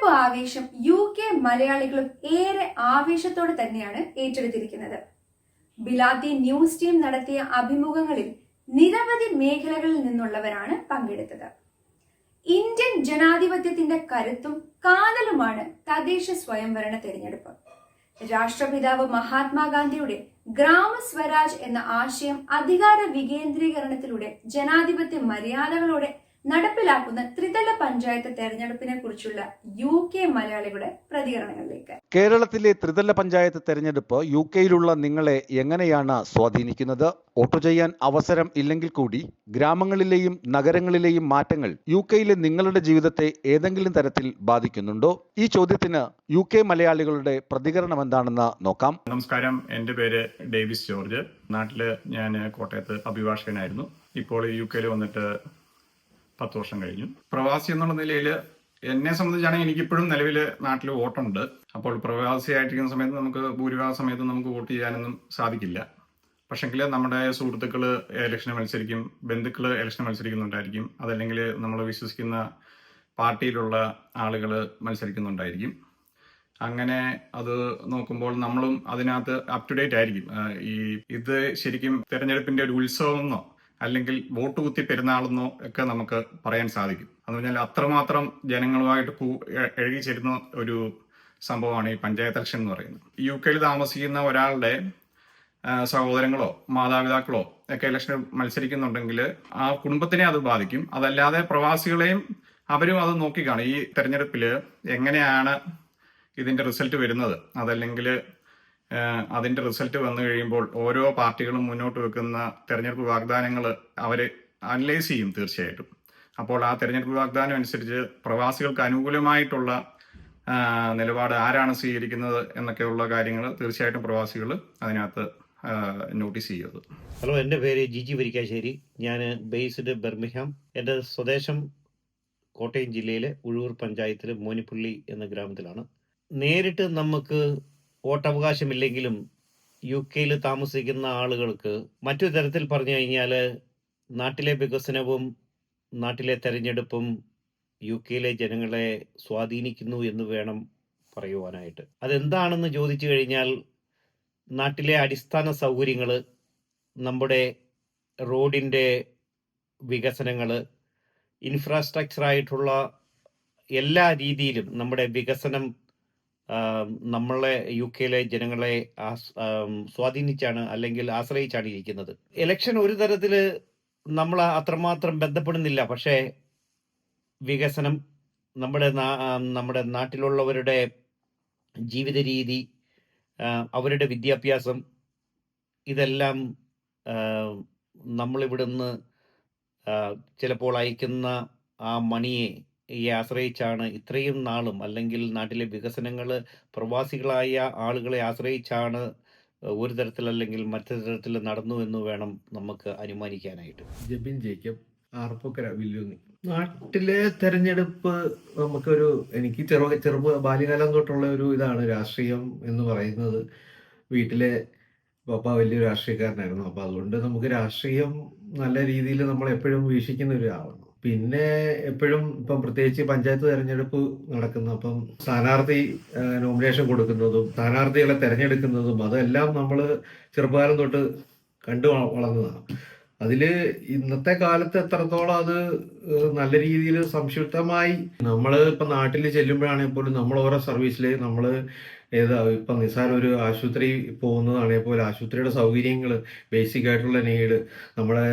തെരഞ്ഞെടുപ്പ് ആവേശം U K മലയാളികളും ഏറെ ആവേശത്തോടെ തന്നെയാണ് ഏറ്റെടുത്തിരിക്കുന്നത്. ബിലാത്തി ന്യൂസ് ടീം നടത്തിയ അഭിമുഖങ്ങളിൽ നിരവധി മേഖലകളിൽ നിന്നുള്ളവരാണ് പങ്കെടുത്തത്. ഇന്ത്യൻ ജനാധിപത്യത്തിന്റെ കരുത്തും കാതലുമാണ് തദ്ദേശ സ്വയംഭരണ തെരഞ്ഞെടുപ്പ്. രാഷ്ട്രപിതാവ് മഹാത്മാഗാന്ധിയുടെ ഗ്രാമസ്വരാജ് എന്ന ആശയം അധികാര വികേന്ദ്രീകരണത്തിലൂടെ ജനാധിപത്യ മര്യാദകളോടെ നടപ്പിലാക്കുന്ന ത്രിതല പഞ്ചായത്ത് തെരഞ്ഞെടുപ്പിനെ കുറിച്ചുള്ള യു കെ മലയാളികളുടെ പ്രതികരണങ്ങളിലേക്ക്. കേരളത്തിലെ ത്രിതല പഞ്ചായത്ത് തെരഞ്ഞെടുപ്പ് യു കെയിലുള്ള നിങ്ങളെ എങ്ങനെയാണ് സ്വാധീനിക്കുന്നത്? വോട്ട് ചെയ്യാൻ അവസരം ഇല്ലെങ്കിൽ കൂടി ഗ്രാമങ്ങളിലെയും നഗരങ്ങളിലെയും മാറ്റങ്ങൾ യു കെയിലെ നിങ്ങളുടെ ജീവിതത്തെ ഏതെങ്കിലും തരത്തിൽ ബാധിക്കുന്നുണ്ടോ? ഈ ചോദ്യത്തിന് യു കെ മലയാളികളുടെ പ്രതികരണം എന്താണെന്ന് നോക്കാം. നമസ്കാരം. എന്റെ പേര് ഡേവിസ് ജോർജ്. നാട്ടിൽ ഞാൻ കോട്ടയത്ത് അഭിഭാഷകനായിരുന്നു. ഇപ്പോൾ യു കെയിൽ വന്നിട്ട് പത്ത് വർഷം കഴിഞ്ഞു. പ്രവാസി എന്നുള്ള നിലയിൽ എന്നെ സംബന്ധിച്ചാണെങ്കിൽ എനിക്കിപ്പോഴും നിലവിൽ നാട്ടിൽ വോട്ടുണ്ട്. അപ്പോൾ പ്രവാസിയായിട്ടിരിക്കുന്ന സമയത്ത് നമുക്ക് ഭൂരിഭാഗം സമയത്ത് നമുക്ക് വോട്ട് ചെയ്യാനൊന്നും സാധിക്കില്ല. പക്ഷെങ്കിൽ നമ്മുടെ സുഹൃത്തുക്കൾ ഇലക്ഷന് മത്സരിക്കും ബന്ധുക്കൾ ഇലക്ഷന് മത്സരിക്കുന്നുണ്ടായിരിക്കും അതല്ലെങ്കിൽ നമ്മൾ വിശ്വസിക്കുന്ന പാർട്ടിയിലുള്ള ആളുകൾ മത്സരിക്കുന്നുണ്ടായിരിക്കും. അങ്ങനെ അത് നോക്കുമ്പോൾ നമ്മളും അതിനകത്ത് അപ് ടു ഡേറ്റ് ആയിരിക്കും. ഈ ഇത് ശരിക്കും തെരഞ്ഞെടുപ്പിന്റെ ഒരു ഉത്സവമെന്നോ അല്ലെങ്കിൽ വോട്ട് കുത്തി പെരുന്നാളെന്നോ ഒക്കെ നമുക്ക് പറയാൻ സാധിക്കും. എന്ന് പറഞ്ഞാൽ അത്രമാത്രം ജനങ്ങളുമായിട്ട് കൂ എ- ചേരുന്ന ഒരു സംഭവമാണ് ഈ പഞ്ചായത്ത് ഇലക്ഷൻ എന്ന് പറയുന്നത്. യു കെയിൽ താമസിക്കുന്ന ഒരാളുടെ സഹോദരങ്ങളോ മാതാപിതാക്കളോ ഒക്കെ ഇലക്ഷനിൽ മത്സരിക്കുന്നുണ്ടെങ്കിൽ ആ കുടുംബത്തിനെ അത് ബാധിക്കും. അതല്ലാതെ പ്രവാസികളെയും അവരും അത് നോക്കിക്കാണും ഈ തെരഞ്ഞെടുപ്പിൽ എങ്ങനെയാണ് ഇതിന്റെ റിസൾട്ട് വരുന്നത്? അതല്ലെങ്കിൽ അതിന്റെ റിസൾട്ട് വന്നു കഴിയുമ്പോൾ ഓരോ പാർട്ടികളും മുന്നോട്ട് വെക്കുന്ന തെരഞ്ഞെടുപ്പ് വാഗ്ദാനങ്ങൾ അവർ അനലൈസ് ചെയ്യും തീർച്ചയായിട്ടും. അപ്പോൾ ആ തെരഞ്ഞെടുപ്പ് വാഗ്ദാനം അനുസരിച്ച് പ്രവാസികൾക്ക് അനുകൂലമായിട്ടുള്ള നിലപാട് ആരാണ് സ്വീകരിക്കുന്നത് എന്നൊക്കെയുള്ള കാര്യങ്ങൾ തീർച്ചയായിട്ടും പ്രവാസികൾ അതിനകത്ത് നോട്ടീസ് ചെയ്യുന്നത് ഹലോ എന്റെ പേര് ജിജി വരിക്കാശ്ശേരി. ഞാൻ ബേസ്ഡ് ബെർമിഹാം എന്റെ സ്വദേശം കോട്ടയം ജില്ലയിലെ ഉഴൂർ പഞ്ചായത്തിലെ മോനിപ്പള്ളി എന്ന ഗ്രാമത്തിലാണ്. നേരിട്ട് നമുക്ക് വോട്ടവകാശമില്ലെങ്കിലും യു കെയിൽ താമസിക്കുന്ന ആളുകൾക്ക് മറ്റു തരത്തിൽ പറഞ്ഞു കഴിഞ്ഞാൽ നാട്ടിലെ വികസനവും നാട്ടിലെ തെരഞ്ഞെടുപ്പും യു കെയിലെ ജനങ്ങളെ സ്വാധീനിക്കുന്നു എന്ന് വേണം പറയുവാനായിട്ട്. അതെന്താണെന്ന് ചോദിച്ചു കഴിഞ്ഞാൽ നാട്ടിലെ അടിസ്ഥാന സൗകര്യങ്ങൾ നമ്മുടെ റോഡിന്റെ വികസനങ്ങൾ ഇൻഫ്രാസ്ട്രക്ചറായിട്ടുള്ള എല്ലാ രീതിയിലും നമ്മുടെ വികസനം നമ്മളെ യു കെയിലെ ജനങ്ങളെ സ്വാധീനിച്ചാണ് അല്ലെങ്കിൽ ആശ്രയിച്ചാണ് ഇരിക്കുന്നത്. ഇലക്ഷൻ ഒരു തരത്തിൽ നമ്മൾ അത്രമാത്രം ബന്ധപ്പെടുന്നില്ല. പക്ഷേ വികസനം നമ്മുടെ നമ്മുടെ നാട്ടിലുള്ളവരുടെ ജീവിത രീതി അവരുടെ വിദ്യാഭ്യാസം ഇതെല്ലാം നമ്മളിവിടുന്ന് ചിലപ്പോൾ അയക്കുന്ന ആ മണിയെ ആശ്രയിച്ചാണ് ഇത്രയും നാളും അല്ലെങ്കിൽ നാട്ടിലെ വികസനങ്ങൾ പ്രവാസികളായ ആളുകളെ ആശ്രയിച്ചാണ് ഒരു തരത്തിലല്ലെങ്കിൽ മറ്റൊരു തരത്തിൽ നടന്നു എന്ന് വേണം നമുക്ക് അനുമാനിക്കാനായിട്ട്. ജബിൻ ജേക്കബ് ആർപ്പക്കര വില്ലുന്നി. നാട്ടിലെ തെരഞ്ഞെടുപ്പ് നമുക്കൊരു എനിക്ക് ചെറു ചെറുപ്പ ബാല്യകാലം തൊട്ടുള്ള ഒരു ഇതാണ് രാഷ്ട്രീയം എന്ന് പറയുന്നത്. വീട്ടിലെ പപ്പ വലിയൊരു രാഷ്ട്രീയക്കാരനായിരുന്നു. അപ്പോൾ അതുകൊണ്ട് നമുക്ക് രാഷ്ട്രീയം നല്ല രീതിയിൽ നമ്മൾ എപ്പോഴും വീക്ഷിക്കുന്ന ഒരാളാണ്. പിന്നെ എപ്പോഴും ഇപ്പം പ്രത്യേകിച്ച് പഞ്ചായത്ത് തെരഞ്ഞെടുപ്പ് നടക്കുന്നു. അപ്പം സ്ഥാനാർത്ഥി നോമിനേഷൻ കൊടുക്കുന്നതും സ്ഥാനാർത്ഥികളെ തെരഞ്ഞെടുക്കുന്നതും അതെല്ലാം നമ്മൾ ചെറുപ്പകാലം തൊട്ട് കണ്ടു വളർന്നതാണ് അതിൽ ഇന്നത്തെ കാലത്ത് എത്രത്തോളം അത് നല്ല രീതിയിൽ സംക്ഷിപ്തമായി നമ്മൾ ഇപ്പം നാട്ടിൽ ചെല്ലുമ്പോഴാണെങ്കിൽ പോലും നമ്മൾ ഓരോ സർവീസിൽ നമ്മൾ ഏതാ ഇപ്പം നിസ്സാരം ഒരു ആശുപത്രി പോകുന്നതാണെങ്കിൽ പോലും ആശുപത്രിയുടെ സൗകര്യങ്ങൾ ബേസിക് ആയിട്ടുള്ള നീഡ് നമ്മുടെ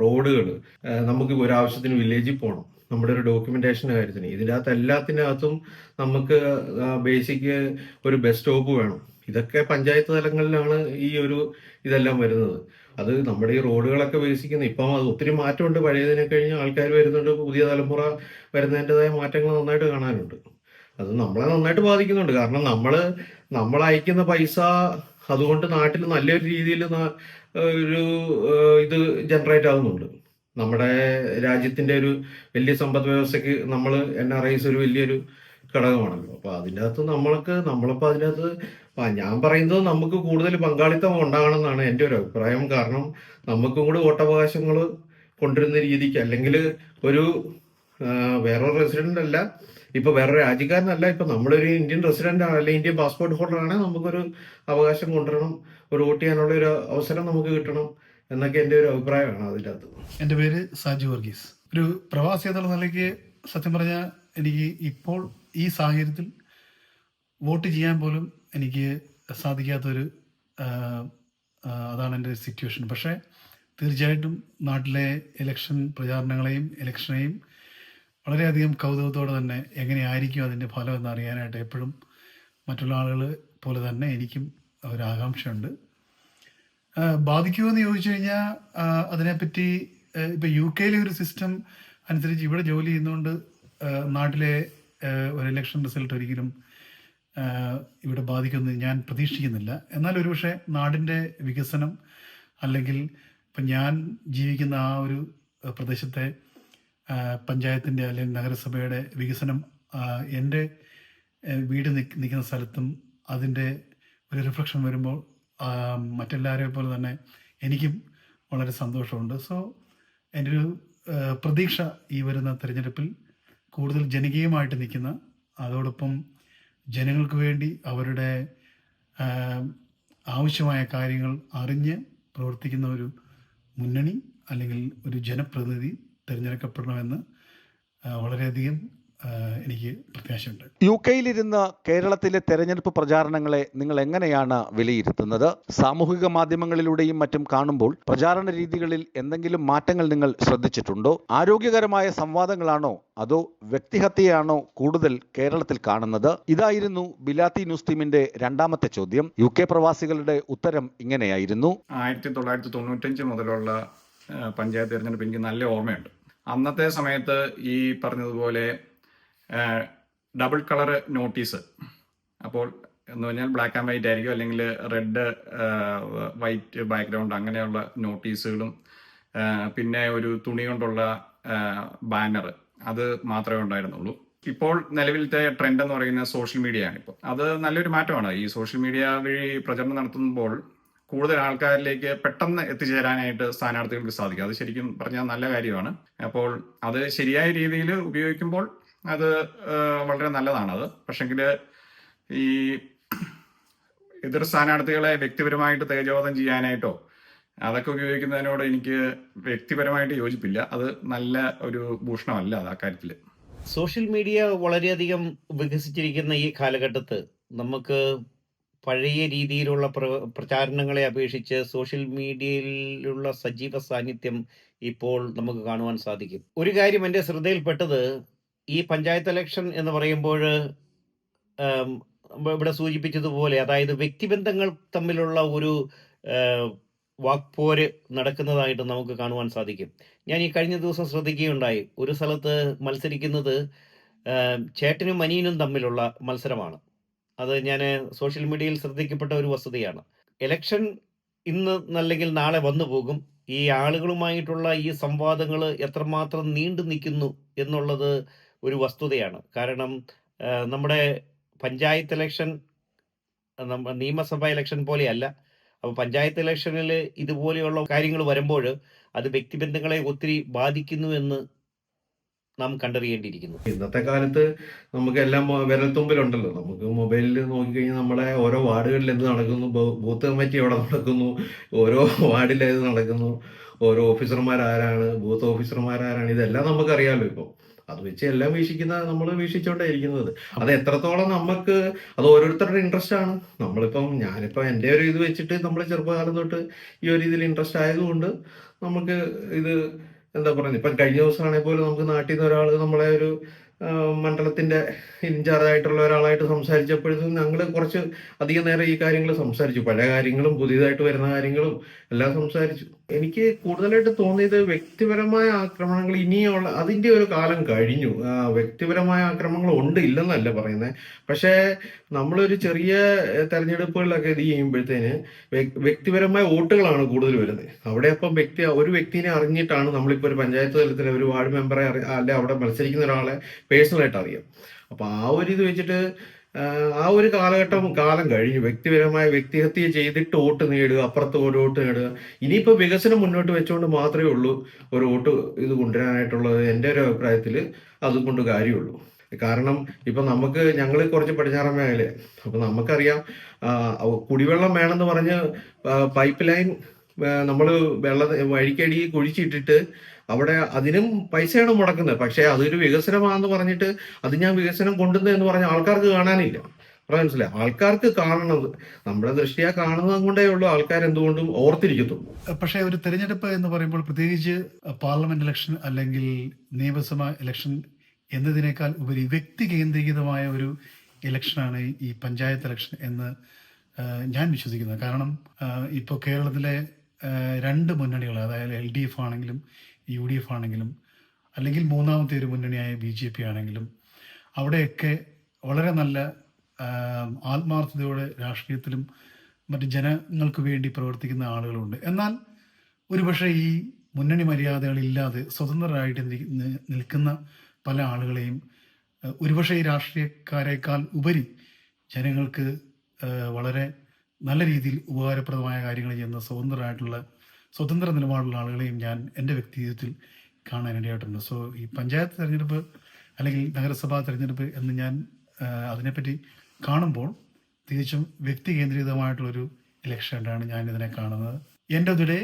റോഡുകൾ നമുക്ക് ഒരാവശ്യത്തിന് വില്ലേജിൽ പോകണം നമ്മുടെ ഒരു ഡോക്യുമെന്റേഷന്റെ കാര്യത്തിന്. ഇതിന്റെ അകത്ത് എല്ലാത്തിനകത്തും നമുക്ക് ബേസിക് ഒരു ബസ് സ്റ്റോപ്പ് വേണം. ഇതൊക്കെ പഞ്ചായത്ത് തലങ്ങളിലാണ് ഈ ഒരു ഇതെല്ലാം വരുന്നത്. അത് നമ്മുടെ ഈ റോഡുകളൊക്കെ വികസിക്കുന്ന ഇപ്പം അത് ഒത്തിരി മാറ്റമുണ്ട്. പഴയതിനെ കഴിഞ്ഞ് ആൾക്കാർ വരുന്നുണ്ട്. പുതിയ തലമുറ വരുന്നതിന്റെതായ മാറ്റങ്ങൾ നന്നായിട്ട് കാണാനുണ്ട്. അത് നമ്മളെ നന്നായിട്ട് ബാധിക്കുന്നുണ്ട്. കാരണം നമ്മൾ നമ്മൾ അയക്കുന്ന പൈസ അതുകൊണ്ട് നാട്ടിൽ നല്ലൊരു രീതിയിൽ ഒരു ഇത് ജനറേറ്റ് ആവുന്നുണ്ട്. നമ്മുടെ രാജ്യത്തിന്റെ ഒരു വലിയ സമ്പദ് വ്യവസ്ഥയ്ക്ക് നമ്മൾ എൻ ആർ ഐസ് ഒരു വലിയൊരു ഘടകമാണല്ലോ. അപ്പൊ അതിന്റെ അകത്ത് നമ്മൾക്ക് നമ്മളിപ്പോൾ അതിനകത്ത് ഞാൻ പറയുന്നത് നമുക്ക് കൂടുതൽ പങ്കാളിത്തം ഉണ്ടാകണമെന്നാണ് എന്റെ ഒരു അഭിപ്രായം. കാരണം നമുക്കും കൂടി വോട്ടവകാശങ്ങൾ കൊണ്ടുവരുന്ന രീതിക്ക് അല്ലെങ്കിൽ ഒരു വേറൊരു റെസിഡന്റ് അല്ല ഇപ്പൊ വേറൊരു രാജ്യക്കാരനല്ല ഇപ്പൊ നമ്മളൊരു ഇന്ത്യൻ റെസിഡന്റ് ആണ് അല്ലെങ്കിൽ ഇന്ത്യൻ പാസ്പോർട്ട് ഹോൾഡർ ആണെങ്കിൽ നമുക്കൊരു അവകാശം കൊണ്ടുവരണം ഒരു വോട്ട് ചെയ്യാനുള്ള ഒരു അവസരം നമുക്ക് കിട്ടണം എന്നൊക്കെ എന്റെ ഒരു അഭിപ്രായമാണ് അതിന്റെ അകത്ത് എന്റെ പേര് സാജു വർഗീസ്. ഒരു പ്രവാസി എന്നുള്ള നിലയ്ക്ക് സത്യം പറഞ്ഞാൽ എനിക്ക് ഇപ്പോൾ ഈ സാഹചര്യത്തിൽ വോട്ട് ചെയ്യാൻ പോലും എനിക്ക് സാധിക്കാത്തൊരു അതാണ് എന്റെ സിറ്റുവേഷൻ പക്ഷേ തീർച്ചയായിട്ടും നാട്ടിലെ ഇലക്ഷൻ പ്രചാരണങ്ങളെയും ഇലക്ഷനെയും വളരെയധികം കൗതുകത്തോടെ തന്നെ എങ്ങനെയായിരിക്കും അതിന്റെ ഫലം എന്നറിയാനായിട്ട് എപ്പോഴും മറ്റുള്ള ആളുകൾ പോലെ തന്നെ എനിക്കും ഒരാകാംക്ഷയുണ്ട് ബാധിക്കുമെന്ന് ചോദിച്ചു കഴിഞ്ഞാൽ അതിനെപ്പറ്റി ഇപ്പം യു കെയിലെ ഒരു സിസ്റ്റം അനുസരിച്ച് ഇവിടെ ജോലി ചെയ്യുന്നതുകൊണ്ട് നാട്ടിലെ ഒരു ഇലക്ഷൻ റിസൾട്ട് ഒരിക്കലും ഇവിടെ ബാധിക്കുമെന്ന് ഞാൻ പ്രതീക്ഷിക്കുന്നില്ല. എന്നാൽ ഒരുപക്ഷെ നാടിന്റെ വികസനം അല്ലെങ്കിൽ ഇപ്പം ഞാൻ ജീവിക്കുന്ന ആ ഒരു പ്രദേശത്തെ പഞ്ചായത്തിന്റെ അല്ലെങ്കിൽ നഗരസഭയുടെ വികസനം എന്റെ വീട് നിൽക്കുന്ന സ്ഥലത്തും അതിന്റെ ഒരു റിഫ്ലക്ഷൻ വരുമ്പോൾ മറ്റെല്ലാവരെയും പോലെ തന്നെ എനിക്കും വളരെ സന്തോഷമുണ്ട്. സോ എന്റെ ഒരു പ്രതീക്ഷ ഈ വരുന്ന തിരഞ്ഞെടുപ്പിൽ കൂടുതൽ ജനകീയമായിട്ട് നിൽക്കുന്ന അതോടൊപ്പം ജനങ്ങൾക്ക് വേണ്ടി അവരുടെ ആവശ്യമായ കാര്യങ്ങൾ അറിഞ്ഞ് പ്രവർത്തിക്കുന്ന ഒരു മുന്നണി അല്ലെങ്കിൽ ഒരു ജനപ്രതിനിധി തിരഞ്ഞെടുക്കപ്പെടണമെന്ന് വളരെയധികം എനിക്ക് പ്രത്യാശയുണ്ട്. യു കെയിലിരുന്ന് കേരളത്തിലെ തെരഞ്ഞെടുപ്പ് പ്രചാരണങ്ങളെ നിങ്ങൾ എങ്ങനെയാണ് വിലയിരുത്തുന്നത്? സാമൂഹിക മാധ്യമങ്ങളിലൂടെയും മറ്റും കാണുമ്പോൾ പ്രചാരണ രീതികളിൽ എന്തെങ്കിലും മാറ്റങ്ങൾ നിങ്ങൾ ശ്രദ്ധിച്ചിട്ടുണ്ടോ? ആരോഗ്യകരമായ സംവാദങ്ങളാണോ അതോ വ്യക്തിഹത്യയാണോ കൂടുതൽ കേരളത്തിൽ കാണുന്നത്? ഇതായിരുന്നു ബിലാത്തി ന്യൂസ് ടീമിന്റെ രണ്ടാമത്തെ ചോദ്യം. യു കെ പ്രവാസികളുടെ ഉത്തരം ഇങ്ങനെയായിരുന്നു. ആയിരത്തി തൊള്ളായിരത്തി തൊണ്ണൂറ്റഞ്ച് മുതലുള്ള പഞ്ചായത്ത് തിരഞ്ഞെടുപ്പ് എനിക്ക് നല്ല ഓർമ്മയുണ്ട്. അന്നത്തെ സമയത്ത് ഈ പറഞ്ഞതുപോലെ ഡബിൾ കളർ നോട്ടീസ്. അപ്പോൾ എന്ന് പറഞ്ഞാൽ ബ്ലാക്ക് ആൻഡ് വൈറ്റ് ആയിരിക്കും അല്ലെങ്കിൽ റെഡ് വൈറ്റ് ബാക്ക്ഗ്രൗണ്ട് അങ്ങനെയുള്ള നോട്ടീസുകളും പിന്നെ ഒരു തുണി കൊണ്ടുള്ള ബാനർ അത് മാത്രമേ ഉണ്ടായിരുന്നുള്ളൂ. ഇപ്പോൾ നിലവിലത്തെ ട്രെൻഡ് എന്ന് പറയുന്ന സോഷ്യൽ മീഡിയ ആണ്. ഇപ്പോൾ അത് നല്ലൊരു മാറ്റമാണ്. ഈ സോഷ്യൽ മീഡിയ വഴി പ്രചരണം നടത്തുമ്പോൾ കൂടുതൽ ആൾക്കാരിലേക്ക് പെട്ടെന്ന് എത്തിച്ചേരാനായിട്ട് സ്ഥാനാർത്ഥികൾക്ക് സാധിക്കും. അത് ശരിക്കും പറഞ്ഞാൽ നല്ല കാര്യമാണ്. അപ്പോൾ അത് ശരിയായ രീതിയിൽ ഉപയോഗിക്കുമ്പോൾ അത് വളരെ നല്ലതാണ് അത്. പക്ഷെങ്കിൽ ഈ എതിർ സ്ഥാനാർത്ഥികളെ വ്യക്തിപരമായിട്ട് തേജോധം ചെയ്യാനായിട്ടോ അതൊക്കെ ഉപയോഗിക്കുന്നതിനോട് എനിക്ക് വ്യക്തിപരമായിട്ട് യോജിപ്പില്ല. അത് നല്ല ഒരു ഭൂഷണമല്ല അത് ആ കാര്യത്തിൽ സോഷ്യൽ മീഡിയ വളരെയധികം വികസിച്ചിരിക്കുന്ന ഈ കാലഘട്ടത്ത് നമുക്ക് പഴയ രീതിയിലുള്ള പ്ര പ്രചാരണങ്ങളെ അപേക്ഷിച്ച് സോഷ്യൽ മീഡിയയിലുള്ള സജീവ സാന്നിധ്യം ഇപ്പോൾ നമുക്ക് കാണുവാൻ സാധിക്കും. ഒരു കാര്യം എന്റെ ശ്രദ്ധയിൽപ്പെട്ടത് ഈ പഞ്ചായത്ത് ഇലക്ഷൻ എന്ന് പറയുമ്പോൾ ഇവിടെ സൂചിപ്പിച്ചതുപോലെ അതായത് വ്യക്തിബന്ധങ്ങൾ തമ്മിലുള്ള ഒരു വാക്പോര് നടക്കുന്നതായിട്ട് നമുക്ക് കാണുവാൻ സാധിക്കും. ഞാൻ ഈ കഴിഞ്ഞ ദിവസം ശ്രദ്ധിക്കുകയുണ്ടായി. ഒരു സ്ഥലത്ത് മത്സരിക്കുന്നത് ചേട്ടനും അനിയനും തമ്മിലുള്ള മത്സരമാണ്. അത് ഞാൻ സോഷ്യൽ മീഡിയയിൽ ശ്രദ്ധിക്കപ്പെട്ട ഒരു വസ്തുതയാണ്. ഇലക്ഷൻ ഇന്ന് അല്ലെങ്കിൽ നാളെ വന്നു പോകും. ഈ ആളുകളുമായിട്ടുള്ള ഈ സംവാദങ്ങൾ എത്രമാത്രം നീണ്ടു നിൽക്കുന്നു എന്നുള്ളത് ഒരു വസ്തുതയാണ്. കാരണം നമ്മുടെ പഞ്ചായത്ത് ഇലക്ഷൻ നിയമസഭാ ഇലക്ഷൻ പോലെയല്ല. അപ്പോൾ പഞ്ചായത്ത് ഇലക്ഷനിൽ ഇതുപോലെയുള്ള കാര്യങ്ങൾ വരുമ്പോൾ അത് വ്യക്തിബന്ധങ്ങളെ ഒത്തിരി ബാധിക്കുന്നു എന്ന് നാം കണ്ടറിയേണ്ടിയിരിക്കുന്നു. ഇന്നത്തെ കാലത്ത് നമുക്ക് എല്ലാം വിരൽത്തുമ്പിലുണ്ടല്ലോ നമുക്ക് മൊബൈലിൽ നോക്കിക്കഴിഞ്ഞാൽ നമ്മുടെ ഓരോ വാർഡുകളിൽ എന്ത് നടക്കുന്നു? ബൂത്ത് കമ്മിറ്റി എവിടെ നടക്കുന്നു? ഓരോ വാർഡിൽ ഏത് നടക്കുന്നു? ഓരോ ഓഫീസർമാർ ആരാണ്? ബൂത്ത് ഓഫീസർമാർ ആരാണ്? ഇതെല്ലാം നമുക്കറിയാമല്ലോ ഇപ്പോൾ അത് വെച്ച് എല്ലാം വീക്ഷിക്കുന്ന നമ്മൾ വീക്ഷിച്ചോണ്ടേ ഇരിക്കുന്നത്. അത് എത്രത്തോളം നമുക്ക് അത് ഓരോരുത്തരുടെ ഇൻട്രസ്റ്റ് ആണ്. നമ്മളിപ്പം ഞാനിപ്പം എന്റെ ഒരു ഇത് വെച്ചിട്ട് നമ്മൾ ചെറുപ്പകാലം തൊട്ട് ഈ ഒരു ഇതിൽ ഇൻട്രസ്റ്റ് ആയതുകൊണ്ട് നമുക്ക് ഇത് എന്താ പറയുന്നത് ഇപ്പം കഴിഞ്ഞ ദിവസമാണെങ്കിൽ പോലും നമുക്ക് നാട്ടിൽ നിന്ന് ഒരാൾ നമ്മളെ ഒരു ആ, മണ്ഡലത്തിന്റെ ഇൻചാർജ് ആയിട്ടുള്ള ഒരാളായിട്ട് സംസാരിച്ചപ്പോഴത്തേക്കും ഞങ്ങൾ കുറച്ച് അധികം നേരം ഈ കാര്യങ്ങൾ സംസാരിച്ചു. പല കാര്യങ്ങളും പുതിയതായിട്ട് വരുന്ന കാര്യങ്ങളും എല്ലാം സംസാരിച്ചു. എനിക്ക് കൂടുതലായിട്ട് തോന്നിയത് വ്യക്തിപരമായ ആക്രമണങ്ങൾ ഇനിയുള്ള അതിന്റെ ഒരു കാലം കഴിഞ്ഞു. വ്യക്തിപരമായ ആക്രമണങ്ങൾ ഉണ്ട് ഇല്ലെന്നല്ല പറയുന്നത് പക്ഷേ നമ്മളൊരു ചെറിയ തെരഞ്ഞെടുപ്പുകളിലൊക്കെ ഇത് ചെയ്യുമ്പോഴത്തേന് വ്യക്തിപരമായ വോട്ടുകളാണ് കൂടുതൽ വരുന്നത്. അവിടെ അപ്പം വ്യക്തി ഒരു വ്യക്തിനെ അറിഞ്ഞിട്ടാണ് നമ്മളിപ്പോൾ ഒരു പഞ്ചായത്ത് തലത്തിൽ ഒരു വാർഡ് മെമ്പറെ അല്ലെ അവിടെ മത്സരിക്കുന്ന ഒരാളെ പേഴ്സണലായിട്ട് അറിയാം. അപ്പോൾ ആ ഒരു ഇത് വെച്ചിട്ട് ആ ഒരു കാലഘട്ടം കാലം കഴിഞ്ഞു. വ്യക്തിപരമായ വ്യക്തിഹത്യ ചെയ്തിട്ട് വോട്ട് നേടുക അപ്പുറത്ത് ഒരു വോട്ട് നേടുക. ഇനിയിപ്പോ വികസനം മുന്നോട്ട് വെച്ചുകൊണ്ട് മാത്രമേ ഉള്ളൂ ഒരു വോട്ട് ഇത് കൊണ്ടുവരാനായിട്ടുള്ളത് എന്റെ ഒരു അഭിപ്രായത്തിൽ അതുകൊണ്ട് കാര്യമുള്ളൂ. കാരണം ഇപ്പൊ നമുക്ക് ഞങ്ങൾ കുറച്ച് പടിഞ്ഞാറൻ മേഖലയെ അപ്പൊ നമുക്കറിയാം കുടിവെള്ളം വേണമെന്ന് പറഞ്ഞ് പൈപ്പ് ലൈൻ നമ്മൾ വെള്ളം വഴിക്കടി കുഴിച്ചിട്ടിട്ട് അവിടെ അതിനും പൈസയാണ് മുടക്കുന്നത്. പക്ഷേ അതൊരു വികസനമാണെന്ന് പറഞ്ഞിട്ട് അത് ഞാൻ വികസനം കൊണ്ടുവന്നത് എന്ന് പറഞ്ഞ ആൾക്കാർക്ക് കാണാനില്ല. മനസ്സിലായി ആൾക്കാർക്ക് കാണുന്നത് നമ്മുടെ ദൃഷ്ടിയാ കാണുന്നത് കൊണ്ടേ ഉള്ളൂ. ആൾക്കാർ എന്തുകൊണ്ടും ഓർത്തിരിക്കത്തുള്ളൂ. പക്ഷേ ഒരു തെരഞ്ഞെടുപ്പ് എന്ന് പറയുമ്പോൾ പ്രത്യേകിച്ച് പാർലമെന്റ് ഇലക്ഷൻ അല്ലെങ്കിൽ നിയമസഭ ഇലക്ഷൻ എന്നതിനേക്കാൾ ഉപരി വ്യക്തി കേന്ദ്രീകൃതമായ ഒരു ഇലക്ഷനാണ് ഈ പഞ്ചായത്ത് ഇലക്ഷൻ എന്ന് ഞാൻ വിശ്വസിക്കുന്നത് കാരണം ഇപ്പോൾ കേരളത്തിലെ രണ്ട് മുന്നണികൾ അതായത് എൽ ഡി എഫ് ആണെങ്കിലും യു ഡി എഫ് ആണെങ്കിലും അല്ലെങ്കിൽ മൂന്നാമത്തെ ഒരു മുന്നണിയായ ബി ജെ പി ആണെങ്കിലും അവിടെയൊക്കെ വളരെ നല്ല ആത്മാർത്ഥതയോടെ രാഷ്ട്രീയത്തിലും മറ്റ് ജനങ്ങൾക്ക് വേണ്ടി പ്രവർത്തിക്കുന്ന ആളുകളുണ്ട്. എന്നാൽ ഒരുപക്ഷെ ഈ മുന്നണി മര്യാദകളില്ലാതെ സ്വതന്ത്രരായിട്ട് നിൽക്കുന്ന പല ആളുകളെയും ഒരുപക്ഷെ ഈ രാഷ്ട്രീയക്കാരേക്കാൾ ഉപരി ജനങ്ങൾക്ക് വളരെ നല്ല രീതിയിൽ ഉപകാരപ്രദമായ കാര്യങ്ങൾ ചെയ്യുന്ന സ്വതന്ത്രരായിട്ടുള്ള സ്വതന്ത്ര നിലപാടുള്ള ആളുകളെയും ഞാൻ എന്റെ വ്യക്തിത്വത്തിൽ കാണാനിടയായിട്ടുണ്ട് സോ ഈ പഞ്ചായത്ത് തിരഞ്ഞെടുപ്പ് അല്ലെങ്കിൽ നഗരസഭാ തിരഞ്ഞെടുപ്പ് എന്ന് ഞാൻ അതിനെപ്പറ്റി കാണുമ്പോൾ തികച്ചും വ്യക്തി കേന്ദ്രീകൃതമായിട്ടുള്ളൊരു ഇലക്ഷനായിട്ടാണ് ഞാൻ ഇതിനെ കാണുന്നത്. എന്റെ ഇതിടെ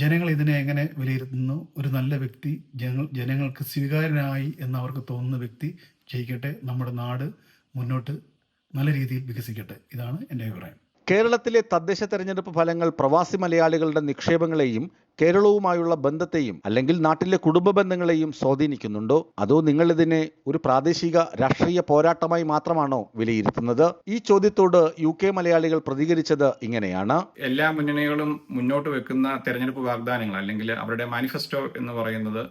ജനങ്ങൾ ഇതിനെ എങ്ങനെ വിലയിരുത്തുന്നു? ഒരു നല്ല വ്യക്തി ജനങ്ങൾ ജനങ്ങൾക്ക് സ്വീകാര്യനായി എന്ന് അവർക്ക് തോന്നുന്ന വ്യക്തി ജയിക്കട്ടെ നമ്മുടെ നാട് മുന്നോട്ട് നല്ല രീതിയിൽ വികസിക്കട്ടെ. ഇതാണ് എന്റെ അഭിപ്രായം. കേരളത്തിലെ തദ്ദേശ തെരഞ്ഞെടുപ്പ് ഫലങ്ങൾ പ്രവാസി മലയാളികളുടെ നിക്ഷേപങ്ങളെയും കേരളവുമായുള്ള ബന്ധത്തെയും അല്ലെങ്കിൽ നാട്ടിലെ കുടുംബ ബന്ധങ്ങളെയും സ്വാധീനിക്കുന്നുണ്ടോ? അതോ നിങ്ങൾ ഇതിനെ ഒരു പ്രാദേശിക രാഷ്ട്രീയ പോരാട്ടമായി മാത്രമാണോ വിലയിരുത്തുന്നത്? ഈ ചോദ്യത്തോട് യു കെ മലയാളികൾ പ്രതികരിച്ചത് ഇങ്ങനെയാണ്. എല്ലാ മുന്നണികളും മുന്നോട്ട് വെക്കുന്ന തെരഞ്ഞെടുപ്പ് വാഗ്ദാനങ്ങൾ അല്ലെങ്കിൽ അവരുടെ മാനിഫെസ്റ്റോ എന്ന് പറയുന്നത്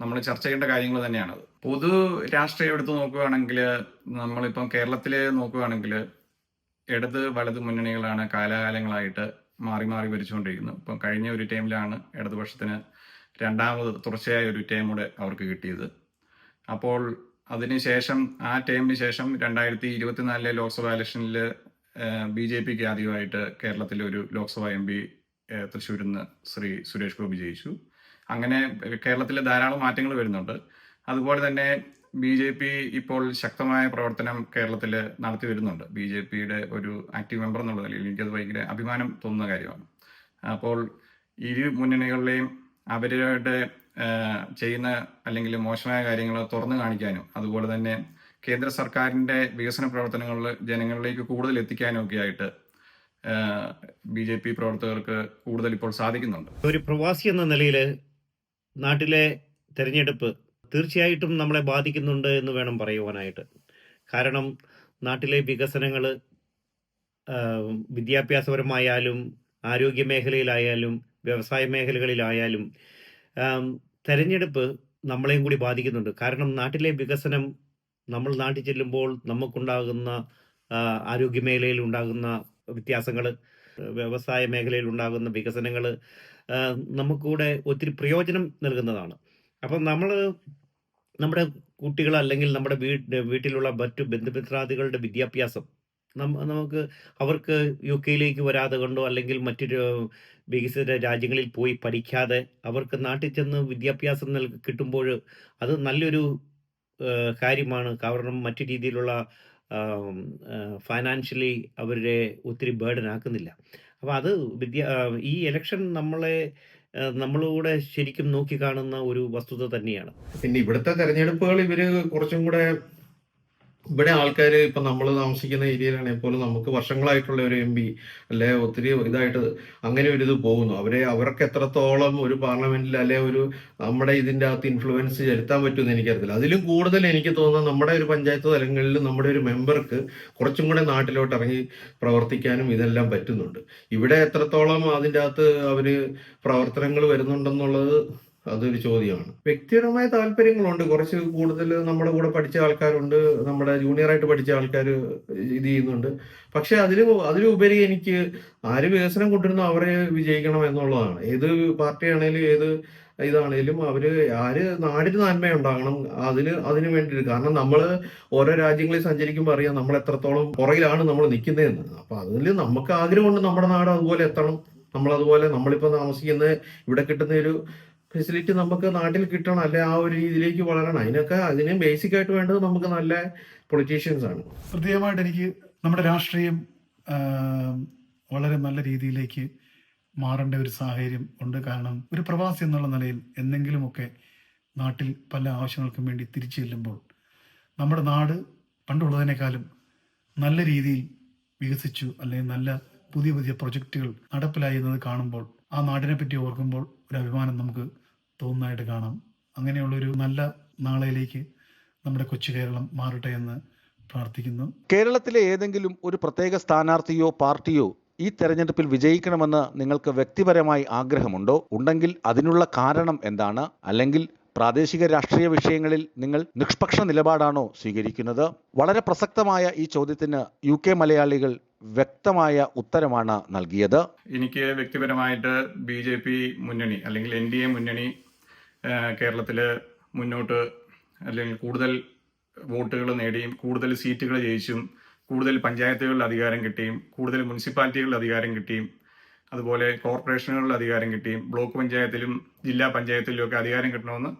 നമ്മൾ ചർച്ച ചെയ്യേണ്ട കാര്യങ്ങൾ തന്നെയാണ് പൊതു രാഷ്ട്രീയം എടുത്ത് നോക്കുകയാണെങ്കിൽ നമ്മളിപ്പം കേരളത്തിലെ നോക്കുകയാണെങ്കിൽ ഇടത് വലത് മുന്നണികളാണ് കാലാകാലങ്ങളായിട്ട് മാറി മാറി ഭരിച്ചുകൊണ്ടിരിക്കുന്നത് ഇപ്പം കഴിഞ്ഞ ഒരു ടൈമിലാണ് ഇടതുപക്ഷത്തിന് രണ്ടാമത് തുടർച്ചയായ ഒരു ടൈം കൂടെ അവർക്ക് കിട്ടിയത്. അപ്പോൾ അതിനുശേഷം ആ ടൈമിന് ശേഷം രണ്ടായിരത്തി ഇരുപത്തിനാലിലെ ലോക്സഭാ ഇലക്ഷനിൽ ബി ജെ പിക്ക് ആദ്യമായിട്ട് കേരളത്തിലെ ഒരു ലോക്സഭാ എം പി തൃശ്ശൂരിൽ നിന്ന് ശ്രീ സുരേഷ് ഗോപി ജയിച്ചു. അങ്ങനെ കേരളത്തിൽ ധാരാളം മാറ്റങ്ങൾ വരുന്നുണ്ട്. അതുപോലെ തന്നെ ബി ജെ പി ഇപ്പോൾ ശക്തമായ പ്രവർത്തനം കേരളത്തിൽ നടത്തി വരുന്നുണ്ട്. ബി ജെ പിയുടെ ഒരു ആക്റ്റീവ് മെമ്പർ എന്നുള്ള നിലയിൽ എനിക്കത് ഭയങ്കര അഭിമാനം തോന്നുന്ന കാര്യമാണ്. അപ്പോൾ ഇരു മുന്നണികളിലെയും അവരുടെ ചെയ്യുന്ന അല്ലെങ്കിൽ മോശമായ കാര്യങ്ങൾ തുറന്നു കാണിക്കാനും അതുപോലെ തന്നെ കേന്ദ്ര സർക്കാരിന്റെ വികസന പ്രവർത്തനങ്ങളിൽ ജനങ്ങളിലേക്ക് കൂടുതൽ എത്തിക്കാനും ഒക്കെ ആയിട്ട് ബി ജെ പി പ്രവർത്തകർക്ക് കൂടുതൽ ഇപ്പോൾ സാധിക്കുന്നുണ്ട്. ഒരു പ്രവാസി എന്ന നിലയിൽ നാട്ടിലെ തെരഞ്ഞെടുപ്പ് തീർച്ചയായിട്ടും നമ്മളെ ബാധിക്കുന്നുണ്ട് എന്ന് വേണം പറയുവാനായിട്ട്. കാരണം നാട്ടിലെ വികസനങ്ങൾ വിദ്യാഭ്യാസപരമായാലും ആരോഗ്യ മേഖലയിലായാലും വ്യവസായ മേഖലകളിലായാലും തെരഞ്ഞെടുപ്പ് നമ്മളെയും കൂടി ബാധിക്കുന്നുണ്ട്. കാരണം നാട്ടിലെ വികസനം നമ്മൾ നാട്ടിൽ ചെല്ലുമ്പോൾ നമുക്കുണ്ടാകുന്ന ആരോഗ്യ മേഖലയിൽ ഉണ്ടാകുന്ന വ്യത്യാസങ്ങൾ വ്യവസായ മേഖലയിൽ ഉണ്ടാകുന്ന വികസനങ്ങൾ നമുക്കൂടെ ഒത്തിരി പ്രയോജനം നൽകുന്നതാണ്. അപ്പം നമ്മൾ നമ്മുടെ കുട്ടികൾ അല്ലെങ്കിൽ നമ്മുടെ വീട് വീട്ടിലുള്ള മറ്റു ബന്ധുമിത്രാദികളുടെ വിദ്യാഭ്യാസം. നമുക്ക് അവർക്ക് യു കെയിലേക്ക് വരാതെ കൊണ്ടോ അല്ലെങ്കിൽ മറ്റൊരു വികസിത രാജ്യങ്ങളിൽ പോയി പഠിക്കാതെ അവർക്ക് നാട്ടിൽ ചെന്ന് വിദ്യാഭ്യാസം നൽ കിട്ടുമ്പോൾ അത് നല്ലൊരു കാര്യമാണ്. കാരണം മറ്റു രീതിയിലുള്ള ഫൈനാൻഷ്യലി അവരെ ഒത്തിരി ബേർഡൻ ആക്കുന്നില്ല. അപ്പോൾ അത് വിദ്യ ഈ ഇലക്ഷൻ നമ്മളെ ആ, നമ്മളൂടെ ശരിക്കും നോക്കി കാണുന്ന ഒരു വസ്തുത തന്നെയാണ്. പിന്നെ ഇവിടുത്തെ തെരഞ്ഞെടുപ്പുകൾ ഇവർ കുറച്ചും കൂടെ ഇവിടെ ആൾക്കാർ ഇപ്പൊ നമ്മൾ താമസിക്കുന്ന ഏരിയയിലാണെങ്കിൽ പോലും നമുക്ക് വർഷങ്ങളായിട്ടുള്ള ഒരു എം പി അല്ലെ ഒത്തിരി ഇതായിട്ട് അങ്ങനെ ഒരു ഇത് പോകുന്നു. അവരെ അവർക്ക് എത്രത്തോളം ഒരു പാർലമെന്റിൽ അല്ലെ ഒരു നമ്മുടെ ഇതിന്റെ അകത്ത് ഇൻഫ്ലുവൻസ് ചെലുത്താൻ പറ്റുമെന്ന് എനിക്കറിയത്തില്ല. അതിലും കൂടുതൽ എനിക്ക് തോന്നുന്നത് നമ്മുടെ ഒരു പഞ്ചായത്ത് തലങ്ങളിൽ നമ്മുടെ ഒരു മെമ്പർക്ക് കുറച്ചും കൂടെ നാട്ടിലോട്ട് ഇറങ്ങി പ്രവർത്തിക്കാനും ഇതെല്ലാം പറ്റുന്നുണ്ട്. ഇവിടെ എത്രത്തോളം അതിന്റെ അകത്ത് അവർ പ്രവർത്തനങ്ങൾ വരുന്നുണ്ടെന്നുള്ളത് അതൊരു ചോദ്യമാണ്. വ്യക്തിപരമായ താല്പര്യങ്ങളുണ്ട്. കുറച്ച് കൂടുതൽ നമ്മുടെ കൂടെ പഠിച്ച ആൾക്കാരുണ്ട്. നമ്മുടെ ജൂനിയറായിട്ട് പഠിച്ച ആൾക്കാർ ഇത് ചെയ്യുന്നുണ്ട്. പക്ഷെ അതിന് അതിലുപരി എനിക്ക് ആര് വികസനം കൊണ്ടുവരുന്നോ അവരെ വിജയിക്കണം എന്നുള്ളതാണ്. ഏത് പാർട്ടിയാണേലും ഏത് ഇതാണേലും അവർ ആര് നാടിന് നന്മയുണ്ടാകണം അതിന് അതിന് വേണ്ടിയിട്ട്. കാരണം നമ്മൾ ഓരോ രാജ്യങ്ങളിൽ സഞ്ചരിക്കുമ്പോൾ അറിയാം നമ്മൾ എത്രത്തോളം പുറകിലാണ് നമ്മൾ നിൽക്കുന്നതെന്ന് അപ്പൊ അതിൽ നമുക്ക് ആഗ്രഹമുണ്ട് നമ്മുടെ നാട് അതുപോലെ എത്തണം. നമ്മളതുപോലെ നമ്മളിപ്പോൾ താമസിക്കുന്ന ഇവിടെ കിട്ടുന്ന ഒരു ഫെസിലിറ്റി നമുക്ക് നാട്ടിൽ കിട്ടണം അല്ലെ ആ ഒരു രീതിയിലേക്ക് വളരണം. അതിനൊക്കെ അതിന് ബേസിക് ആയിട്ട് വേണ്ടത് നമുക്ക് നല്ല പൊളിറ്റീഷ്യൻസ് ആണ്. പ്രത്യേകമായിട്ട് എനിക്ക് നമ്മുടെ രാഷ്ട്രീയം വളരെ നല്ല രീതിയിലേക്ക് മാറേണ്ട ഒരു സാഹചര്യം ഉണ്ട്. കാരണം ഒരു പ്രവാസി എന്നുള്ള നിലയിൽ എന്തെങ്കിലുമൊക്കെ നാട്ടിൽ പല ആവശ്യങ്ങൾക്കും വേണ്ടി തിരിച്ചു ചെല്ലുമ്പോൾ നമ്മുടെ നാട് പണ്ടുള്ളതിനേക്കാളും നല്ല രീതിയിൽ വികസിച്ചു അല്ലെങ്കിൽ നല്ല പുതിയ പുതിയ പ്രൊജക്റ്റുകൾ നടപ്പിലായി എന്നത് കാണുമ്പോൾ ആ നാടിനെ പറ്റി ഓർക്കുമ്പോൾ ഒരു അഭിമാനം നമുക്ക് തോന്നുന്നതായിട്ട് കാണാം. അങ്ങനെയുള്ളൊരു നല്ല നാളയിലേക്ക് നമ്മുടെ കൊച്ചു കേരളം മാറട്ടെ എന്ന് പ്രാർത്ഥിക്കുന്നു. കേരളത്തിലെ ഏതെങ്കിലും ഒരു പ്രത്യേക സ്ഥാനാർത്ഥിയോ പാർട്ടിയോ ഈ തെരഞ്ഞെടുപ്പിൽ വിജയിക്കണമെന്ന് നിങ്ങൾക്ക് വ്യക്തിപരമായി ആഗ്രഹമുണ്ടോ? ഉണ്ടെങ്കിൽ അതിനുള്ള കാരണം എന്താണ്? അല്ലെങ്കിൽ പ്രാദേശിക രാഷ്ട്രീയ വിഷയങ്ങളിൽ നിങ്ങൾ നിഷ്പക്ഷ നിലപാടാണോ സ്വീകരിക്കുന്നത്? വളരെ പ്രസക്തമായ ഈ ചോദ്യത്തിന് യു കെ മലയാളികൾ വ്യക്തമായ ഉത്തരമാണ് നൽകിയത്. എനിക്ക് വ്യക്തിപരമായിട്ട് ബി ജെ പി മുന്നണി അല്ലെങ്കിൽ എൻ ഡി എ മുന്നണി കേരളത്തിൽ മുന്നോട്ട് അല്ലെങ്കിൽ കൂടുതൽ വോട്ടുകൾ നേടിയും കൂടുതൽ സീറ്റുകൾ ജയിച്ചും കൂടുതൽ പഞ്ചായത്തുകളിൽ അധികാരം കിട്ടിയും കൂടുതൽ മുനിസിപ്പാലിറ്റികളിൽ അധികാരം കിട്ടിയും അതുപോലെ കോർപ്പറേഷനുകളിൽ അധികാരം കിട്ടിയും ബ്ലോക്ക് പഞ്ചായത്തിലും ജില്ലാ പഞ്ചായത്തിലും ഒക്കെ അധികാരം കിട്ടണമെന്ന്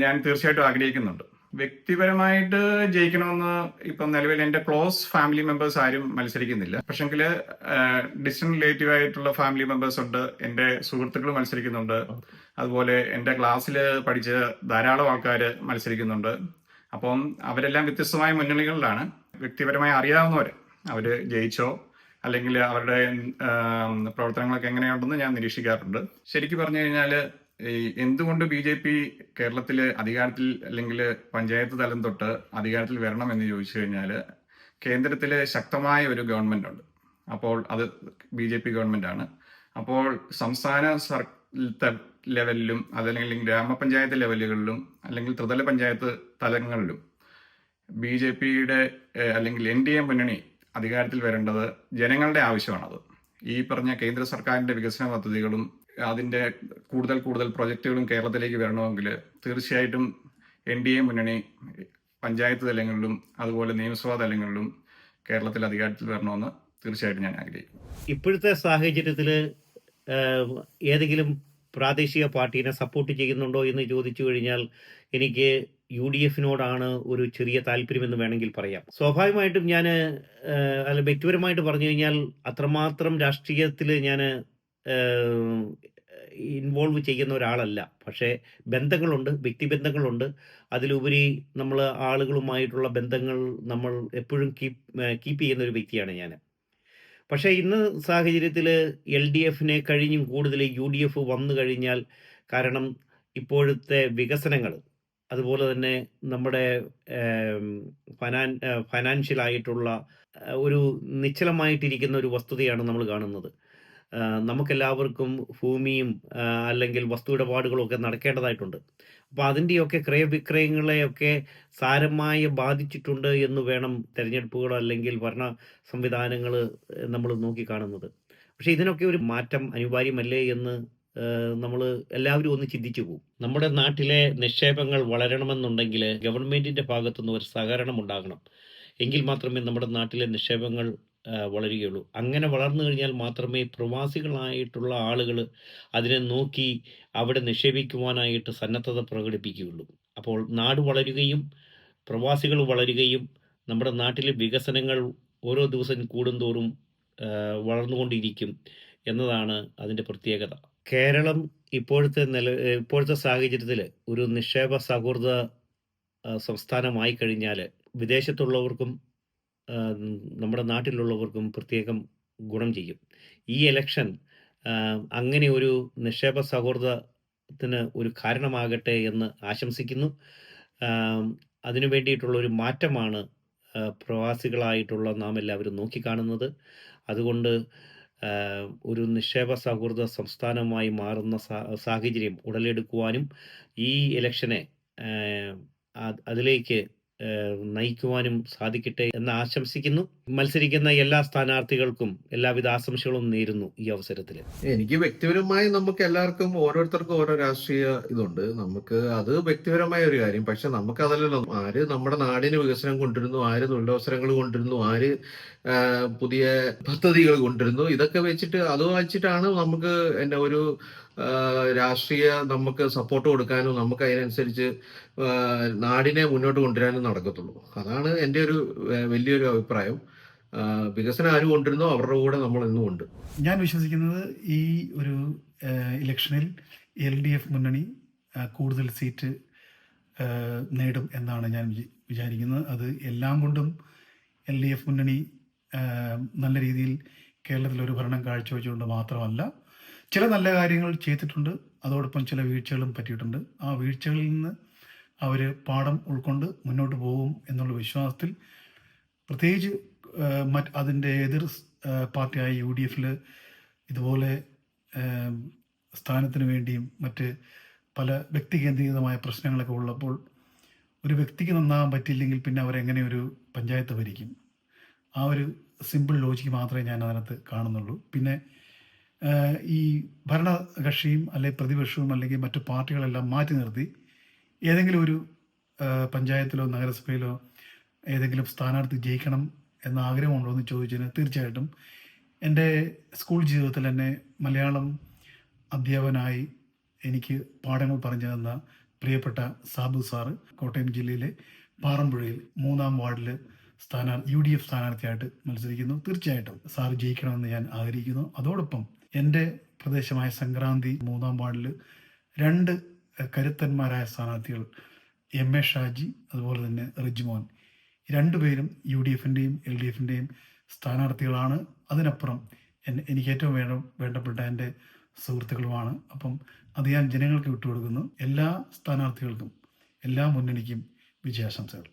ഞാൻ തീർച്ചയായിട്ടും ആഗ്രഹിക്കുന്നുണ്ട്. വ്യക്തിപരമായിട്ട് ജയിക്കണമെന്ന് ഇപ്പം നിലവിൽ എന്റെ ക്ലോസ് ഫാമിലി മെമ്പേഴ്സ് ആരും മത്സരിക്കുന്നില്ല. പക്ഷെങ്കിൽ ഡിസ്റ്റൻ റിലേറ്റീവ് ആയിട്ടുള്ള ഫാമിലി മെമ്പേഴ്സ് ഉണ്ട് എന്റെ സുഹൃത്തുക്കൾ മത്സരിക്കുന്നുണ്ട് അതുപോലെ എന്റെ ക്ലാസ്സിൽ പഠിച്ച ധാരാളം ആൾക്കാർ മത്സരിക്കുന്നുണ്ട്. അപ്പം അവരെല്ലാം വ്യത്യസ്തമായ മുന്നണികളിലാണ്. വ്യക്തിപരമായി അറിയാവുന്നവർ അവർ ജയിച്ചോ അല്ലെങ്കിൽ അവരുടെ പ്രവർത്തനങ്ങളൊക്കെ എങ്ങനെയുണ്ടെന്ന് ഞാൻ നിരീക്ഷിക്കാറുണ്ട്. ശരിക്കും പറഞ്ഞു കഴിഞ്ഞാൽ എന്തുകൊണ്ട് ബി ജെ പി കേരളത്തിൽ അധികാരത്തിൽ അല്ലെങ്കിൽ പഞ്ചായത്ത് തലം തൊട്ട് അധികാരത്തിൽ വരണം എന്ന് ചോദിച്ചു കഴിഞ്ഞാൽ കേന്ദ്രത്തിൽ ശക്തമായ ഒരു ഗവൺമെന്റ് ഉണ്ട്. അപ്പോൾ അത് ബി ജെ പി ഗവൺമെന്റ് ആണ്. അപ്പോൾ സംസ്ഥാന സർ ലെവലിലും അതല്ലെങ്കിൽ ഗ്രാമപഞ്ചായത്ത് ലെവലുകളിലും അല്ലെങ്കിൽ ത്രിതല പഞ്ചായത്ത് തലങ്ങളിലും ബി ജെ പിയുടെ അല്ലെങ്കിൽ എൻ ഡി എ മുന്നണി അധികാരത്തിൽ വരേണ്ടത് ജനങ്ങളുടെ ആവശ്യമാണത്. ഈ പറഞ്ഞ കേന്ദ്ര സർക്കാരിന്റെ വികസന പദ്ധതികളും അതിന്റെ കൂടുതൽ കൂടുതൽ പ്രൊജക്റ്റുകളും കേരളത്തിലേക്ക് വരണമെങ്കിൽ തീർച്ചയായിട്ടും എൻ ഡി എ മുന്നണി പഞ്ചായത്ത് തലങ്ങളിലും അതുപോലെ നിയമസഭാ തലങ്ങളിലും കേരളത്തിൽ അധികാരത്തിൽ വരണമെന്ന് തീർച്ചയായിട്ടും ഞാൻ ആഗ്രഹിക്കുന്നു. ഇപ്പോഴത്തെ സാഹചര്യത്തിൽ ഏതെങ്കിലും പ്രാദേശിക പാർട്ടീനെ സപ്പോർട്ട് ചെയ്യുന്നുണ്ടോ എന്ന് ചോദിച്ചു കഴിഞ്ഞാൽ എനിക്ക് യു ഡി എഫിനോടാണ് ഒരു ചെറിയ താല്പര്യമെന്ന് വേണമെങ്കിൽ പറയാം. സ്വാഭാവികമായിട്ടും ഞാൻ അല്ല വ്യക്തിപരമായിട്ട് പറഞ്ഞു കഴിഞ്ഞാൽ അത്രമാത്രം രാഷ്ട്രീയത്തിൽ ഞാൻ ഇൻവോൾവ് ചെയ്യുന്ന ഒരാളല്ല. പക്ഷേ ബന്ധങ്ങളുണ്ട് വ്യക്തിബന്ധങ്ങളുണ്ട് അതിലുപരി നമ്മൾ ആളുകളുമായിട്ടുള്ള ബന്ധങ്ങൾ നമ്മൾ എപ്പോഴും കീപ്പ് കീപ്പ് ചെയ്യുന്ന ഒരു വ്യക്തിയാണ് ഞാൻ പക്ഷേ ഇന്ന് സാഹചര്യത്തിൽ എൽ ഡി എഫിനെ കഴിഞ്ഞും കൂടുതൽ യു ഡി എഫ് വന്നു കഴിഞ്ഞാൽ കാരണം ഇപ്പോഴത്തെ വികസനങ്ങൾ അതുപോലെ തന്നെ നമ്മുടെ ഫൈനാൻ ഫനാൻ ഫൈനാൻഷ്യൽ ആയിട്ടുള്ള ആ, ഒരു നിശ്ചലമായിട്ടിരിക്കുന്ന ഒരു വസ്തുതയാണ് നമ്മൾ കാണുന്നത്. നമുക്കെല്ലാവർക്കും ഭൂമിയും അല്ലെങ്കിൽ വസ്തു ഇടപാടുകളും ഒക്കെ നടക്കേണ്ടതായിട്ടുണ്ട്. അപ്പോൾ അതിന്റെയൊക്കെ ക്രയവിക്രയങ്ങളെയൊക്കെ സാരമായി ബാധിച്ചിട്ടുണ്ട് എന്ന് വേണം തിരഞ്ഞെടുപ്പുകൾ അല്ലെങ്കിൽ ഭരണ സംവിധാനങ്ങൾ നമ്മൾ നോക്കിക്കാണുന്നത് പക്ഷേ ഇതിനൊക്കെ ഒരു മാറ്റം അനിവാര്യമല്ലേ എന്ന് നമ്മൾ എല്ലാവരും ഒന്ന് ചിന്തിച്ചു പോകും നമ്മുടെ നാട്ടിലെ നിക്ഷേപങ്ങൾ വളരണമെന്നുണ്ടെങ്കിൽ ഗവൺമെന്റിന്റെ ഭാഗത്തുനിന്ന് ഒരു സഹകരണം ഉണ്ടാകണം. എങ്കിൽ മാത്രമേ നമ്മുടെ നാട്ടിലെ നിക്ഷേപങ്ങൾ വളരുകയുള്ളൂ. അങ്ങനെ വളർന്നു കഴിഞ്ഞാൽ മാത്രമേ പ്രവാസികളായിട്ടുള്ള ആളുകൾ അതിനെ നോക്കി അവിടെ നിക്ഷേപിക്കുവാനായിട്ട് സന്നദ്ധത പ്രകടിപ്പിക്കുകയുള്ളൂ. അപ്പോൾ നാട് വളരുകയും പ്രവാസികൾ വളരുകയും നമ്മുടെ നാട്ടിലെ വികസനങ്ങൾ ഓരോ ദിവസം കൂടുന്തോറും വളർന്നുകൊണ്ടിരിക്കും എന്നതാണ് അതിന്റെ പ്രത്യേകത. കേരളം ഇപ്പോഴത്തെ നില ഇപ്പോഴത്തെ സാഹചര്യത്തിൽ ഒരു നിക്ഷേപ സൗഹൃദ സംസ്ഥാനമായി കഴിഞ്ഞാൽ വിദേശത്തുള്ളവർക്കും നമ്മുടെ നാട്ടിലുള്ളവർക്കും പ്രത്യേകം ഗുണം ചെയ്യും. ഈ ഇലക്ഷൻ അങ്ങനെ ഒരു നിക്ഷേപ സൗഹൃദത്തിന് ഒരു കാരണമാകട്ടെ എന്ന് ആശംസിക്കുന്നു. അതിനു വേണ്ടിയിട്ടുള്ള ഒരു മാറ്റമാണ് പ്രവാസികളായിട്ടുള്ള നാം എല്ലാവരും നോക്കിക്കാണുന്നത്. അതുകൊണ്ട് ഒരു നിക്ഷേപ സൗഹൃദ സംസ്ഥാനമായി മാറുന്ന സാഹചര്യം ഉടലെടുക്കുവാനും ഈ ഇലക്ഷനെ അതിലേക്ക് നയിക്കുവാനും സാധിക്കട്ടെ എന്ന് ആശംസിക്കുന്നു. മത്സരിക്കുന്ന എല്ലാ സ്ഥാനാർത്ഥികൾക്കും എല്ലാവിധ ആശംസകളും നേരുന്നു ഈ അവസരത്തിൽ എനിക്ക് വ്യക്തിപരമായി നമുക്ക് എല്ലാവർക്കും ഓരോരുത്തർക്കും ഓരോ രാഷ്ട്രീയ ഇതുണ്ട്. നമുക്ക് അത് വ്യക്തിപരമായ ഒരു കാര്യം. പക്ഷെ നമുക്ക് അതല്ലല്ലോ. ആര് നമ്മുടെ നാടിന് വികസനം കൊണ്ടുവരുന്നു ആര് തൊഴിലവസരങ്ങൾ കൊണ്ടുവരുന്നു ആര് പുതിയ പദ്ധതികൾ കൊണ്ടുവരുന്നു ഇതൊക്കെ വെച്ചിട്ട് അത് വെച്ചിട്ടാണ് നമുക്ക് എന്നെ ഒരു രാഷ്ട്രീയ നമുക്ക് സപ്പോർട്ട് കൊടുക്കാനും നമുക്ക് അതിനനുസരിച്ച് നാടിനെ മുന്നോട്ട് കൊണ്ടുവരാനും നടക്കത്തുള്ളൂ. അതാണ് എന്റെ ഒരു വലിയൊരു അഭിപ്രായം. വികസനം ആര് കൊണ്ടിരുന്നോ അവരുടെ കൂടെ നമ്മൾ ഇന്നും ഉണ്ട്. ഞാൻ വിശ്വസിക്കുന്നത് ഈ ഒരു ഇലക്ഷനിൽ എൽ ഡി എഫ് മുന്നണി കൂടുതൽ സീറ്റ് നേടും എന്നാണ് ഞാൻ വിചാരിക്കുന്നത്. അത് എല്ലാം കൊണ്ടും എൽ ഡി എഫ് മുന്നണി നല്ല രീതിയിൽ കേരളത്തിൽ ഒരു ഭരണം കാഴ്ചവെച്ചുകൊണ്ട് മാത്രമല്ല ചില നല്ല കാര്യങ്ങൾ ചെയ്തിട്ടുണ്ട്. അതോടൊപ്പം ചില വീഴ്ചകളും പറ്റിയിട്ടുണ്ട്. ആ വീഴ്ചകളിൽ നിന്ന് അവർ പാഠം ഉൾക്കൊണ്ട് മുന്നോട്ട് പോകും എന്നുള്ള വിശ്വാസത്തിൽ പ്രത്യേകിച്ച് മറ്റ് അതിന്റെ എതിർ പാർട്ടിയായ യു ഡി എഫിൽ ഇതുപോലെ സ്ഥാനത്തിന് വേണ്ടിയും മറ്റ് പല വ്യക്തി കേന്ദ്രീകൃതമായ പ്രശ്നങ്ങളൊക്കെ ഉള്ളപ്പോൾ ഒരു വ്യക്തിക്ക് നന്നാകാൻ പറ്റിയില്ലെങ്കിൽ പിന്നെ അവരെങ്ങനെ ഒരു പഞ്ചായത്ത് ഭരിക്കും? ആ ഒരു സിമ്പിൾ ലോജിക്ക് മാത്രമേ ഞാൻ അതിനകത്ത് കാണുന്നുള്ളൂ. പിന്നെ ഈ ഭരണകക്ഷിയും അല്ലെങ്കിൽ പ്രതിപക്ഷവും അല്ലെങ്കിൽ മറ്റു പാർട്ടികളെല്ലാം മാറ്റി നിർത്തി ഏതെങ്കിലും ഒരു പഞ്ചായത്തിലോ നഗരസഭയിലോ ഏതെങ്കിലും സ്ഥാനാർത്ഥി ജയിക്കണം എന്ന ആഗ്രഹമുണ്ടോ എന്ന് ചോദിച്ചതിന് തീർച്ചയായിട്ടും എന്റെ സ്കൂൾ ജീവിതത്തിൽ തന്നെ മലയാളം അധ്യാപകനായി എനിക്ക് പാഠങ്ങൾ പറഞ്ഞു തന്ന പ്രിയപ്പെട്ട സാബു സാറ് കോട്ടയം ജില്ലയിലെ പാറമ്പുഴയിൽ മൂന്നാം വാർഡിൽ സ്ഥാനാർത്ഥി യു ഡി എഫ് സ്ഥാനാർത്ഥിയായിട്ട് മത്സരിക്കുന്നു. തീർച്ചയായിട്ടും സാറ് ജയിക്കണമെന്ന് ഞാൻ ആഗ്രഹിക്കുന്നു. അതോടൊപ്പം എന്റെ പ്രദേശമായ സംക്രാന്തി മൂന്നാം വാർഡിൽ രണ്ട് കരുത്തന്മാരായ സ്ഥാനാർത്ഥികൾ എം എ ഷാജി അതുപോലെ തന്നെ റിജ്മോൻ രണ്ടുപേരും യു ഡി എഫിന്റെയും എൽ ഡി എഫിന്റെയും സ്ഥാനാർത്ഥികളാണ്. അതിനപ്പുറം എനിക്ക് ഏറ്റവും വേണ്ട വേണ്ടപ്പെട്ട എന്റെ സുഹൃത്തുക്കളുമാണ്. അപ്പം അത് ഞാൻ ജനങ്ങൾക്ക് വിട്ടുകൊടുക്കുന്നു. എല്ലാ സ്ഥാനാർത്ഥികൾക്കും എല്ലാ മുന്നണിക്കും വിജയാശംസകൾ.